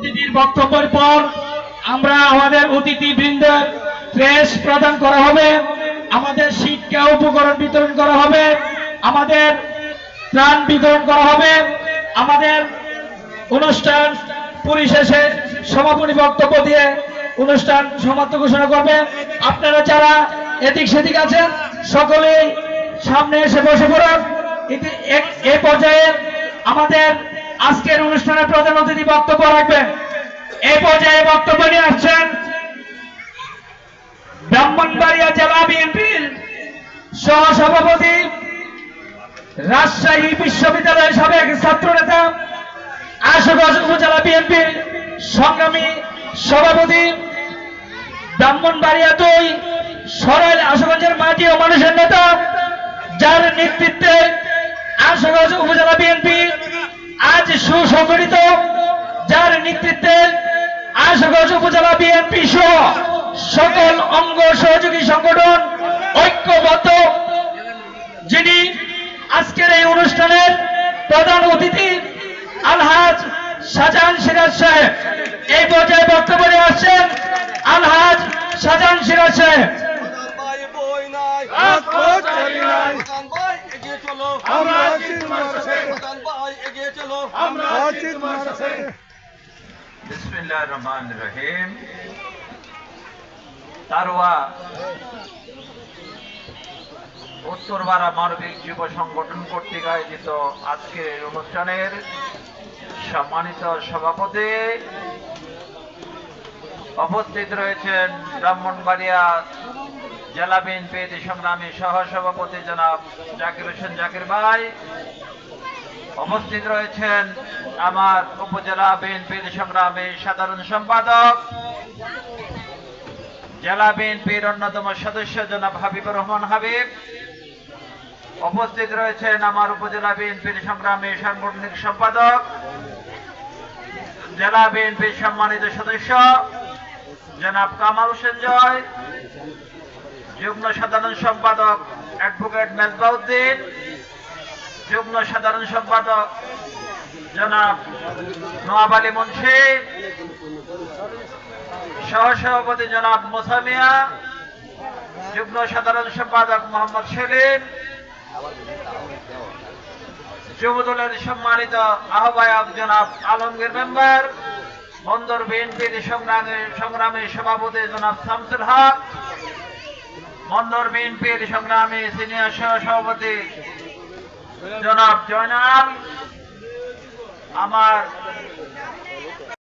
অতিথির বক্তব্যের পর আমরা আমাদের অতিথিবৃন্দ ফ্রেশ প্রদান করা হবে, আমাদের শিক্ষা উপকরণ বিতরণ করা হবে, আমাদের ত্রাণ বিতরণ করা হবে, আমাদের অনুষ্ঠান পরিশেষে সমাপনী বক্তব্য দিয়ে অনুষ্ঠান সমাপ্ত ঘোষণা করবে। আপনারা যারা এদিক সেদিক আছেন, সকলেই সামনে এসে বসে পড়ুন। এ পর্যায়ে আমাদের আজকের অনুষ্ঠানে প্রধান অতিথি বক্তব্য রাখবেন। এই পর্যায়ে বক্তব্য নিয়ে আসছেন ব্রাহ্মণবাড়িয়া জেলা বিএনপির সহসভাপতি, রাজশাহী বিশ্ববিদ্যালয়ের সাবেক ছাত্র নেতা আশুগঞ্জ উপজেলা বিএনপির সংগ্রামী সভাপতি, ব্রাহ্মণবাড়িয়া দুই সরেল আশুগঞ্জের মাটি ও মানুষের নেতা, যার নেতৃত্বে আশুগঞ্জ উপজেলা বিএনপি আজ সুসংগঠিত, যার নেতৃত্বে আশুগঞ্জ উপজেলা বিএনপি সহ সকল অঙ্গ সহযোগী সংগঠন ঐক্যবদ্ধ। যিনি আজকের এই অনুষ্ঠানের প্রধান অতিথি আলহাজ শাহজাহান সিরাজ সাহেব। এই পর্যায়ে বক্তব্য নিয়ে আসছেন আলহাজ শাহজাহান সিরাজ সাহেব। আমরা এগিয়ে চলো। আমরা আছি তোমার সাথে। রহিম। তারোয়া উত্তরপাড়া মানবিক যুব সংগঠন কর্তৃক আয়োজিত আজকের এই অনুষ্ঠানের সম্মানিত সভাপতি উপস্থিত রয়েছেন ব্রাহ্মণবাড়িয়া জেলা বিএনপি সংগ্রামী সহ সভাপতি জনাব জাকির হোসেন জাকির ভাই উপস্থিত রয়েছেন আমার উপজেলা বিএনপির সংগ্রামী সাধারণ সম্পাদক, জেলা বিএনপির অন্যতম সদস্য জনাব হাবিবুর রহমান হাবিব। উপস্থিত রয়েছেন আমার উপজেলা বিএনপির সংগ্রামী সাংগঠনিক সম্পাদক, জেলা বিএনপির সম্মানিত সদস্য জনাব কামাল হোসেন জয়, যুগ্ম সাধারণ সম্পাদক অ্যাডভোকেট মেজবাউদ্দিন যুগ্ম সাধারণ সম্পাদক জনাব নোয়াব আলী মুন্সি, সহসভাপতি জনাব মোসামিয়া যুগ্ম সাধারণ সম্পাদক মোহাম্মদ সেলিম, যুবদলের সম্মানিত আহ্বায়ক জনাব আলমগীর মেম্বার, বন্দর বিএনপির সংগ্রামী সংগ্রামী সভাপতি জনাব শামসুল হক, বন্দর বিএনপির সংগ্রামী সিনিয়র সহ সভাপতি জনাব জয়নাল আমার